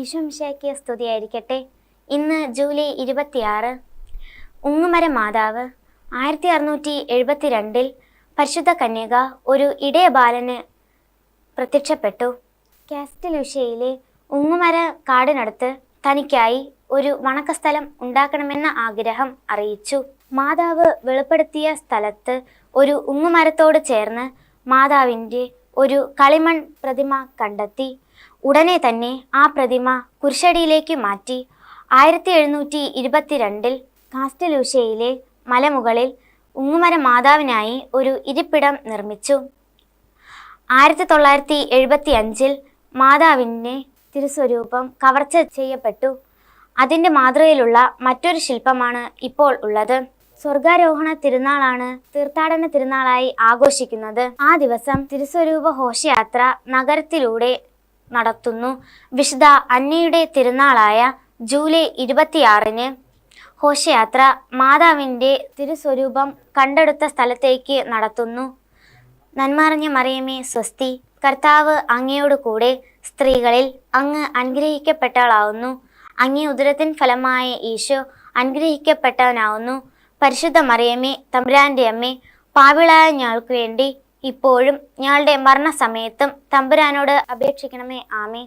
ഈശോമിശയ്ക്ക് സ്തുതിയായിരിക്കട്ടെ. ഇന്ന് ജൂലൈ ഇരുപത്തിയാറ്. ഉങ്ങുമര മാതാവ് ആയിരത്തി അറുന്നൂറ്റി എഴുപത്തിരണ്ടിൽ പരിശുദ്ധ കന്യക ഒരു ഇടയ ബാലന് പ്രത്യക്ഷപ്പെട്ടു. കാസ്റ്റലൂഷ്യയിലെ ഉങ്ങുമര കാടിനടുത്ത് തനിക്കായി ഒരു വണക്കസ്ഥലം ഉണ്ടാക്കണമെന്ന ആഗ്രഹം അറിയിച്ചു. മാതാവ് വെളിപ്പെടുത്തിയ സ്ഥലത്ത് ഒരു ഉങ്ങുമരത്തോട് ചേർന്ന് മാതാവിന്റെ ഒരു കളിമൺ പ്രതിമ കണ്ടെത്തി. ഉടനെ തന്നെ ആ പ്രതിമ കുരിശടിയിലേക്ക് മാറ്റി. ആയിരത്തി എഴുന്നൂറ്റി ഇരുപത്തിരണ്ടിൽ കാസ്റ്റലൂഷ്യയിലെ മലമുകളിൽ ഉങ്ങുമര മാതാവിനായി ഒരു ഇരിപ്പിടം നിർമ്മിച്ചു. ആയിരത്തി തൊള്ളായിരത്തി എഴുപത്തി അഞ്ചിൽ മാതാവിന്റെ തിരുസ്വരൂപം കവർച്ച ചെയ്യപ്പെട്ടു. അതിന്റെ മാതൃകയിലുള്ള മറ്റൊരു ശില്പമാണ് ഇപ്പോൾ ഉള്ളത്. സ്വർഗാരോഹണ തിരുനാളാണ് തീർത്ഥാടന തിരുനാളായി ആഘോഷിക്കുന്നത്. ആ ദിവസം തിരുസ്വരൂപ ഘോഷയാത്ര നഗരത്തിലൂടെ നടത്തുന്നു. വിശുദ്ധ അന്നയുടെ തിരുനാളായ ജൂലൈ ഇരുപത്തിയാറിന് ഘോഷയാത്ര മാതാവിന്റെ തിരുസ്വരൂപം കണ്ടെടുത്ത സ്ഥലത്തേക്ക് നടത്തുന്നു. നന്മറിഞ്ഞ മറിയമേ സ്വസ്തി കർത്താവ് അങ്ങയോട് കൂടെ സ്ത്രീകളിൽ അങ്ങ് അനുഗ്രഹിക്കപ്പെട്ടവളാവുന്നു. അങ്ങേ ഉദരത്തിൻ ഫലമായ ഈശോ അനുഗ്രഹിക്കപ്പെട്ടവനാവുന്നു. പരിശുദ്ധ മറിയമ്മേ തമ്പുരാന്റെ അമ്മേ പാവിളായ ഞങ്ങൾക്ക് വേണ്ടി ഇപ്പോഴും ഞങ്ങളുടെ മരണസമയത്തും തമ്പുരാനോട് അപേക്ഷിക്കണമേ. ആമേ